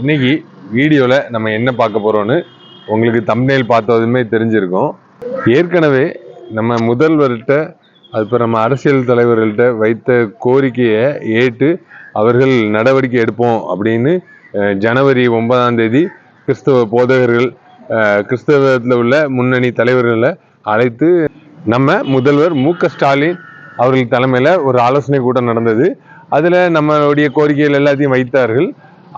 இன்னைக்கு வீடியோவில் நம்ம என்ன பார்க்க போகிறோன்னு உங்களுக்கு தம்ப்நெயில் பார்த்ததுமே தெரிஞ்சிருக்கும். ஏற்கனவே நம்ம முதல்வர்கிட்ட அதுக்கப்புறம் நம்ம அரசியல் தலைவர்கள்ட்ட வைத்த கோரிக்கையை ஏற்று அவர்கள் நடவடிக்கை எடுப்போம் அப்படின்னு ஜனவரி ஒன்பதாம் தேதி கிறிஸ்தவ போதகர்கள் கிறிஸ்தவத்தில் உள்ள முன்னணி தலைவர்களை அழைத்து நம்ம முதல்வர் மு ஸ்டாலின் அவர்கள் தலைமையில் ஒரு ஆலோசனை கூட்டம் நடந்தது. அதில் நம்மளுடைய கோரிக்கைகள் எல்லாத்தையும் வைத்தார்கள்.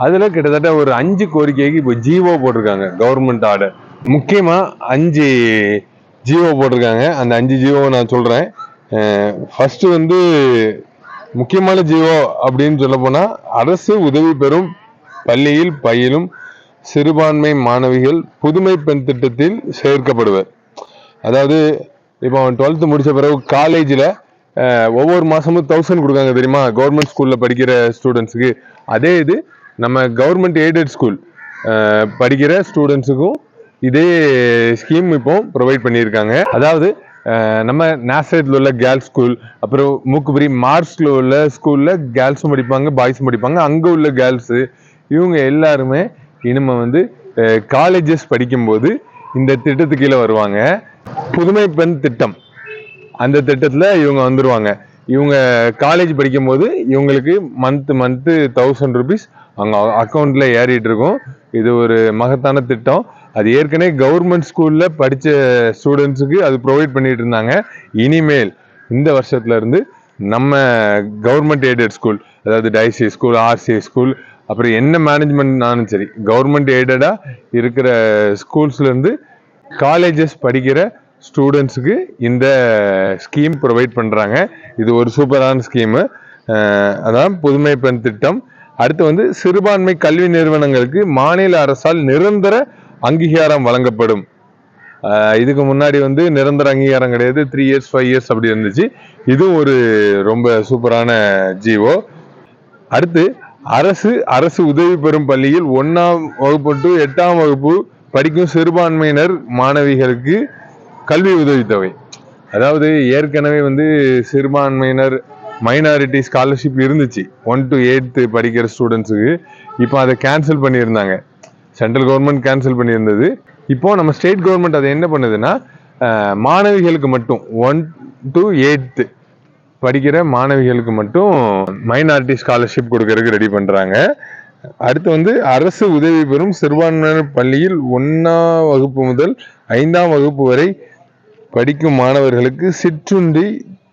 அதில் கிட்டத்தட்ட ஒரு அஞ்சு கோரிக்கைக்கு இப்போ ஜிஓ போட்டிருக்காங்க கவர்மெண்ட் ஆர்டர் முக்கியமாக அஞ்சு ஜிஓ போட்டிருக்காங்க. அந்த அஞ்சு ஜிஓ நான் சொல்கிறேன் ஃபஸ்ட்டு வந்து முக்கியமான ஜிஓ அப்படின்னு சொல்ல போனால் அரசு உதவி பெறும் பள்ளியில் பயிலும் சிறுபான்மை மாணவிகள் புதுமை பெண் திட்டத்தில் சேர்க்கப்படுவர். அதாவது இப்போ அவன் டுவெல்த்து முடிச்ச பிறகு காலேஜில் ஒவ்வொரு மாதமும் தௌசண்ட் கொடுக்காங்க தெரியுமா? கவர்மெண்ட் ஸ்கூலில் படிக்கிற ஸ்டூடெண்ட்ஸுக்கு அதே இது நம்ம கவர்மெண்ட் எய்டட் ஸ்கூல் படிக்கிற ஸ்டூடெண்ட்ஸுக்கும் இதே ஸ்கீம் இப்போ ப்ரொவைட் பண்ணியிருக்காங்க. அதாவது நம்ம நேசரத்தில் உள்ள கேர்ள்ஸ் ஸ்கூல் அப்புறம் மூக்குபுரி மார்க்ஸில் உள்ள ஸ்கூலில் கேர்ள்ஸும் படிப்பாங்க பாய்ஸும் படிப்பாங்க. அங்கே உள்ள கேர்ள்ஸு இவங்க எல்லாருமே இனிமே வந்து காலேஜஸ் படிக்கும்போது இந்த திட்டத்து கீழே வருவாங்க. புதுமை பெண் திட்டம். அந்த திட்டத்தில் இவங்க வந்துடுவாங்க இவங்க காலேஜ் படிக்கும்போது இவங்களுக்கு மந்த் மந்த்து தௌசண்ட் ருபீஸ் அங்கே அக்கௌண்ட்டில் ஏறிட்டு இருக்கும் இது ஒரு மகத்தான திட்டம். அது ஏற்கனவே கவர்மெண்ட் ஸ்கூலில் படித்த ஸ்டூடெண்ட்ஸுக்கு அது ப்ரொவைட் பண்ணிட்டு இருந்தாங்க இனிமேல் இந்த வருஷத்துலேருந்து நம்ம கவர்மெண்ட் எய்டட் ஸ்கூல் அதாவது டைசி ஸ்கூல் ஆர்சி ஸ்கூல் அப்புறம் என்ன மேனேஜ்மெண்ட்னாலும் சரி கவர்மெண்ட் எய்டடாக இருக்கிற ஸ்கூல்ஸ்லேருந்து காலேஜஸ் படிக்கிற ஸ்டூடெண்ட்ஸுக்கு இந்த ஸ்கீம் ப்ரொவைட் பண்ணுறாங்க இது ஒரு சூப்பரான ஸ்கீமு அதான் புதுமை பெண் திட்டம். அடுத்து வந்து சிறுபான்மை கல்வி நிறுவனங்களுக்கு மாநில அரசால் நிரந்தர அங்கீகாரம் வழங்கப்படும். இதுக்கு முன்னாடி வந்து நிரந்தர அங்கீகாரம் கிடையாது. த்ரீ இயர்ஸ் ஃபைவ் இயர்ஸ் அப்படி இருந்துச்சு. இதுவும் ஒரு ரொம்ப சூப்பரான ஜீவோ. அடுத்து அரசு அரசு உதவி பெறும் பள்ளியில் ஒன்றாம் வகுப்பு டு எட்டாம் வகுப்பு படிக்கும் சிறுபான்மையினர் மாணவிகளுக்கு கல்வி உதவித்தொகை. அதாவது ஏற்கனவே வந்து சிறுபான்மையினர் மைனாரிட்டி ஸ்காலர்ஷிப் இருந்துச்சு. ஒன் டு எயித்து படிக்கிற ஸ்டூடெண்ட்ஸுக்கு இப்போ அதை கேன்சல் பண்ணியிருந்தாங்க. சென்ட்ரல் கவர்மெண்ட் கேன்சல் பண்ணியிருந்தது. இப்போ நம்ம ஸ்டேட் கவர்மெண்ட் அதை என்ன பண்ணுதுன்னா மாணவிகளுக்கு மட்டும் ஒன் டு எயித்து படிக்கிற மாணவிகளுக்கு மட்டும் மைனாரிட்டி ஸ்காலர்ஷிப் கொடுக்கறதுக்கு ரெடி பண்ணுறாங்க அடுத்து வந்து அரசு உதவி பெறும் சிறுபான்மையினர் பள்ளியில் ஒன்றாம் வகுப்பு முதல் ஐந்தாம் வகுப்பு வரை படிக்கும் மாணவர்களுக்கு சிற்றுண்டி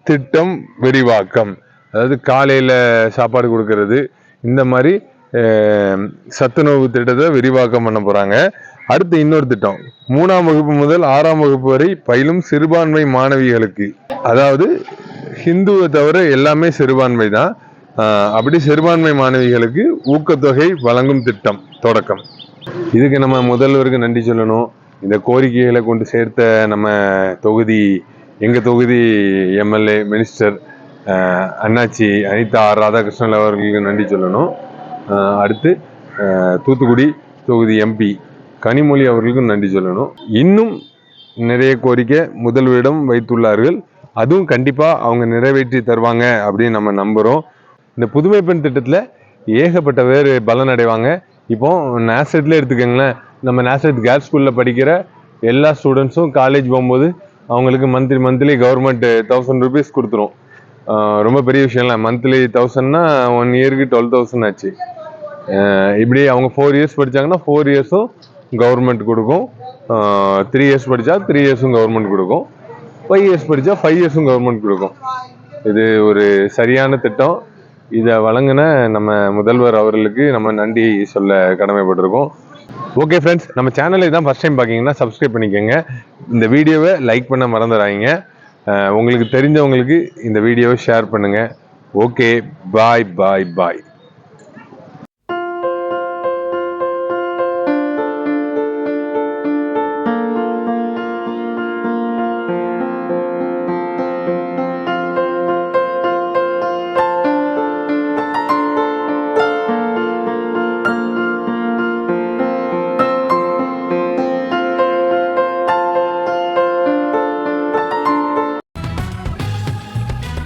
திட்டம் விரிவாக்கம். அதாவது காலையில் சாப்பாடு கொடுக்கறது இந்த மாதிரி சத்துணவு திட்டத்தை விரிவாக்கம் பண்ண போகிறாங்க அடுத்து இன்னொரு திட்டம். மூணாம் வகுப்பு முதல் ஆறாம் வகுப்பு வரை பயிலும் சிறுபான்மை மாணவிகளுக்கு. அதாவது ஹிந்துவை தவிர எல்லாமே சிறுபான்மை தான். அப்படி சிறுபான்மை மாணவிகளுக்கு ஊக்கத்தொகை வழங்கும் திட்டம் தொடக்கம். இதுக்கு நம்ம முதல்வருக்கு நன்றி சொல்லணும். இந்த கோரிக்கைகளை கொண்டு சேர்த்த நம்ம தொகுதி எங்கள் தொகுதி எம்எல்ஏ மினிஸ்டர் அண்ணாச்சி அனிதா ஆர் ராதாகிருஷ்ணன் அவர்களுக்கு நன்றி சொல்லணும். அடுத்து தூத்துக்குடி தொகுதி எம்பி கனிமொழி அவர்களுக்கும் நன்றி சொல்லணும். இன்னும் நிறைய கோரிக்கை முதல்வரிடம் வைத்துள்ளார்கள். அதுவும் கண்டிப்பாக அவங்க நிறைவேற்றி தருவாங்க அப்படின்னு நம்ம நம்புகிறோம் இந்த புதுமை பெண் திட்டத்தில் ஏகப்பட்ட பேர் பலன் அடைவாங்க இப்போ நேசட்ல எடுத்துக்கோங்களேன். நம்ம நேசட் கேர்ள்ஸ் ஸ்கூலில் படிக்கிற எல்லா ஸ்டூடெண்ட்ஸும் காலேஜ் போகும்போது அவங்களுக்கு monthly monthly government thousand rupees கொடுத்துரும். ரொம்ப பெரிய விஷயம் இல்லை மந்த்லி தௌசண்ட்னா ஒன் இயருக்கு டுவெல் தௌசண்ட் ஆச்சு இப்படி அவங்க ஃபோர் இயர்ஸ் படிச்சாங்கன்னா ஃபோர் இயர்ஸும் கவர்மெண்ட் கொடுக்கும். த்ரீ இயர்ஸ் படித்தா த்ரீ இயர்ஸும் கவர்மெண்ட் கொடுக்கும். ஃபைவ் இயர்ஸ் படித்தா ஃபைவ் இயர்ஸும் கவர்மெண்ட் கொடுக்கும். இது ஒரு சரியான திட்டம். இதை வழங்கின நம்ம முதல்வர் அவர்களுக்கு நம்ம நன்றி சொல்ல கடமைப்பட்டிருக்கோம். ஓகே ஃப்ரெண்ட்ஸ் நம்ம சேனலை தான் ஃபஸ்ட் டைம் பார்க்கிங்கன்னா சப்ஸ்கிரைப் பண்ணிக்கோங்க. இந்த வீடியோவை லைக் பண்ண மறந்துடாதீங்க. உங்களுக்கு தெரிஞ்சவங்களுக்கு இந்த வீடியோவை ஷேர் பண்ணுங்கள் ஓகே பாய் பாய் பாய்